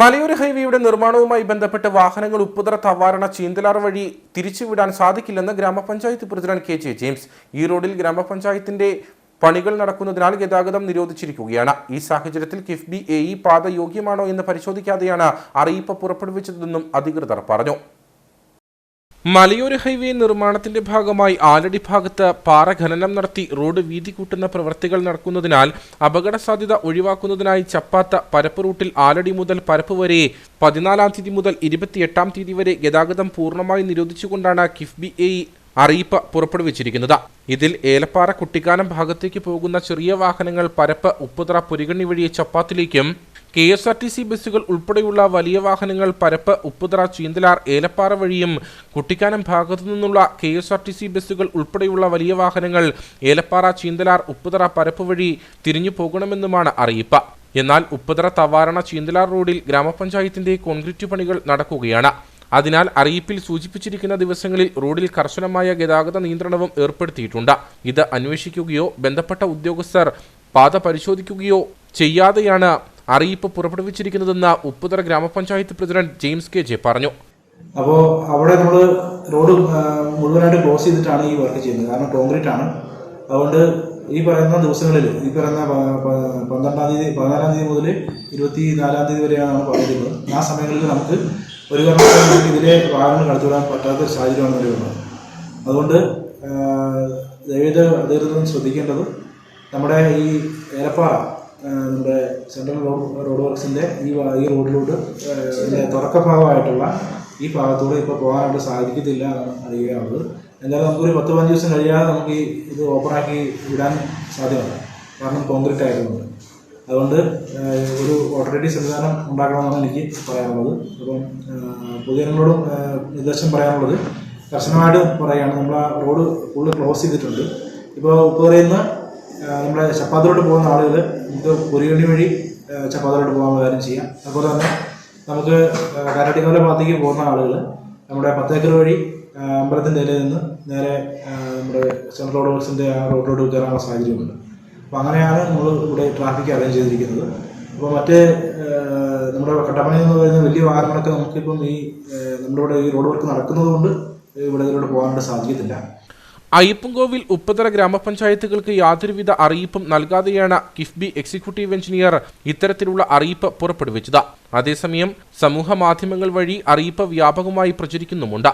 മലയോര ഹൈവേയുടെ നിർമ്മാണവുമായി ബന്ധപ്പെട്ട് വാഹനങ്ങൾ ഉപ്പുതറ തവാരണ ചീന്തലാർ വഴി തിരിച്ചുവിടാൻ സാധിക്കില്ലെന്ന് ഗ്രാമപഞ്ചായത്ത് പ്രസിഡന്റ് കെ ജെ ജെയിംസ്. ഈ റോഡിൽ ഗ്രാമപഞ്ചായത്തിന്റെ പണികൾ നടക്കുന്നതിനാൽ ഗതാഗതം നിരോധിച്ചിരിക്കുകയാണ്. ഈ സാഹചര്യത്തിൽ കിഫ്ബി എ ഇ പാത യോഗ്യമാണോ എന്ന് പരിശോധിക്കാതെയാണ് അറിയിപ്പ് പുറപ്പെടുവിച്ചതെന്നും അധികൃതർ പറഞ്ഞു. മലയോര ഹൈവേ നിർമ്മാണത്തിന്റെ ഭാഗമായി ആലടി ഭാഗത്ത് പാറ ഖനനം നടത്തി റോഡ് വീതി കൂട്ടുന്ന പ്രവൃത്തികൾ നടക്കുന്നതിനാൽ അപകട സാധ്യത ഒഴിവാക്കുന്നതിനായി ചപ്പാത്ത പരപ്പ് റൂട്ടിൽ ആലടി മുതൽ പരപ്പ് വരെ പതിനാലാം തീയതി മുതൽ ഇരുപത്തിയെട്ടാം തീയതി വരെ ഗതാഗതം പൂർണമായി നിരോധിച്ചുകൊണ്ടാണ് കിഫ്ബി എ അറിയിപ്പ് പുറപ്പെടുവിച്ചിരിക്കുന്നത്. ഇതിൽ ഏലപ്പാറ കുട്ടിക്കാനം ഭാഗത്തേക്ക് പോകുന്ന ചെറിയ വാഹനങ്ങൾ പരപ്പ് ഉപ്പുതറ പുരികണ്ണി വഴി ചപ്പാത്തിലേക്കും K S R T C ബസ്സുകൾ ഉൾപ്പെടെയുള്ള വലിയ വാഹനങ്ങൾ പരപ്പ് ഉപ്പുതറ ചീന്തലാർ ഏലപ്പാറ വഴിയും കുട്ടിക്കാനം ഭാഗത്തു നിന്നുള്ള K S R T C ബസ്സുകൾ ഉൾപ്പെടെയുള്ള വലിയ വാഹനങ്ങൾ ഏലപ്പാറ ചീന്തലാർ ഉപ്പുതറ പരപ്പ് വഴി തിരിഞ്ഞു പോകണമെന്നുമാണ് അറിയിപ്പ്. എന്നാൽ ഉപ്പുതറ തവാരണ ചീന്തലാർ റോഡിൽ ഗ്രാമപഞ്ചായത്തിന്റെ കോൺക്രീറ്റ് പണികൾ നടക്കുകയാണ്. അതിനാൽ അറിയിപ്പിൽ സൂചിപ്പിച്ചിരിക്കുന്ന ദിവസങ്ങളിൽ റോഡിൽ കർശനമായ ഗതാഗത നിയന്ത്രണവും ഏർപ്പെടുത്തിയിട്ടുണ്ട്. ഇത് അന്വേഷിക്കുകയോ ബന്ധപ്പെട്ട ഉദ്യോഗസ്ഥർ പാത പരിശോധിക്കുകയോ ചെയ്യാതെയാണ് അറിയിപ്പ് പുറപ്പെടുവിച്ചിരിക്കുന്നതെന്ന് ഉപ്പുതറ ഗ്രാമപഞ്ചായത്ത് പ്രസിഡന്റ് ജെയിംസ് കെ ജെ പറഞ്ഞു. അപ്പോൾ അവിടെ നമ്മൾ റോഡ് മുഴുവനായിട്ട് ക്ലോസ് ചെയ്തിട്ടാണ് ഈ വർക്ക് ചെയ്യുന്നത്. കാരണം കോൺക്രീറ്റ് ആണ് അതുകൊണ്ട് ഈ പറയുന്ന ദിവസങ്ങളിൽ ഈ പറയുന്ന പന്ത്രണ്ടാം തീയതി പതിനാലാം തീയതി മുതൽ ഇരുപത്തി നാലാം തീയതി വരെയാണ് പറഞ്ഞിരുന്നത് ആ സമയങ്ങളിൽ നമുക്ക് ഒരു നമുക്ക് ഇതിലെ വാഹനങ്ങൾ കടത്തിവിടാൻ പറ്റാത്ത സാഹചര്യമാണ് നിലവിലുള്ളത് അതുകൊണ്ട് ആ, ദയവേത് അധികൃതരും ശ്രദ്ധിക്കേണ്ടത് നമ്മുടെ ഈ ഏലപ്പാറ നമ്മുടെ സെൻട്രൽ റോഡ് റോഡ് വർക്ക്സിന്റെ ഈ ഈ റോഡിലൂടെ ആ, ഇതിന്റെ തുടക്ക ഭാഗമായിട്ടുള്ള ഈ ഭാഗത്തൂടെ ഇപ്പോൾ പോകാനായിട്ട് സാധിക്കത്തില്ല എന്നാണ് അറിയുകയാണുള്ളത്. എന്തായാലും നമുക്കൊരു പത്ത് പതിനഞ്ച് ദിവസം കഴിയാതെ നമുക്ക് ഈ ഇത് ഓപ്പണാക്കി വിടാൻ സാധ്യമല്ല. കാരണം കോൺക്രീറ്റ് ആയതുകൊണ്ട് അതുകൊണ്ട് ഒരു ഓട്ടോറിറ്റി സംവിധാനം ഉണ്ടാക്കണമെന്നാണ് എനിക്ക് പറയാനുള്ളത്. അപ്പം പൊതുജനങ്ങളോടും നിർദ്ദേശം പറയാനുള്ളത് കർശനമായിട്ട് പറയുകയാണ്. നമ്മൾ ആ റോഡ് ഫുള്ള് ക്ലോസ് ചെയ്തിട്ടുണ്ട്. ഇപ്പോൾ ഇപ്പോൾ പറയുന്ന നമ്മുടെ ചപ്പാത്തിലോട്ട് പോകുന്ന ആളുകൾ നമുക്ക് പൊരികണി വഴി ചപ്പാത്തിലോട്ട് പോകാനുള്ള കാര്യം ചെയ്യാം. അതുപോലെ തന്നെ നമുക്ക് കാരാട്ടിക്കോല ഭാഗത്തേക്ക് പോകുന്ന ആളുകൾ നമ്മുടെ പത്തേക്കർ വഴി അമ്പലത്തിന്റെ ഇടയിൽ നിന്ന് നേരെ നമ്മുടെ സെൻട്രൽ റോഡ് വർക്സിന്റെ ആ റോഡിലോട്ട് കയറാനുള്ള സാഹചര്യമുണ്ട്. അപ്പോൾ അങ്ങനെയാണ് നമ്മൾ ഇവിടെ ട്രാഫിക് അറേഞ്ച് ചെയ്തിരിക്കുന്നത്. അപ്പോൾ മറ്റേ നമ്മുടെ കട്ടപ്പന എന്ന് പറയുന്ന വലിയ വാഹനങ്ങളൊക്കെ നമുക്കിപ്പം ഈ നമ്മുടെ ഇവിടെ ഈ റോഡ് വർക്ക് നടക്കുന്നത് കൊണ്ട് ഇവിടെ ഇതിലൂടെ പോകാനായിട്ട് സാധിക്കത്തില്ല. അയ്യപ്പൻകോവിൽ ഉപ്പതറ ഗ്രാമപഞ്ചായത്തുകൾക്ക് യാതൊരുവിധ അറിയിപ്പും നൽകാതെയാണ് കിഫ്ബി എക്സിക്യൂട്ടീവ് എഞ്ചിനീയർ ഇത്തരത്തിലുള്ള അറിയിപ്പ് പുറപ്പെടുവിച്ചത്. അതേസമയം സമൂഹ മാധ്യമങ്ങൾ വഴി അറിയിപ്പ് വ്യാപകമായി പ്രചരിക്കുന്നുമുണ്ട്.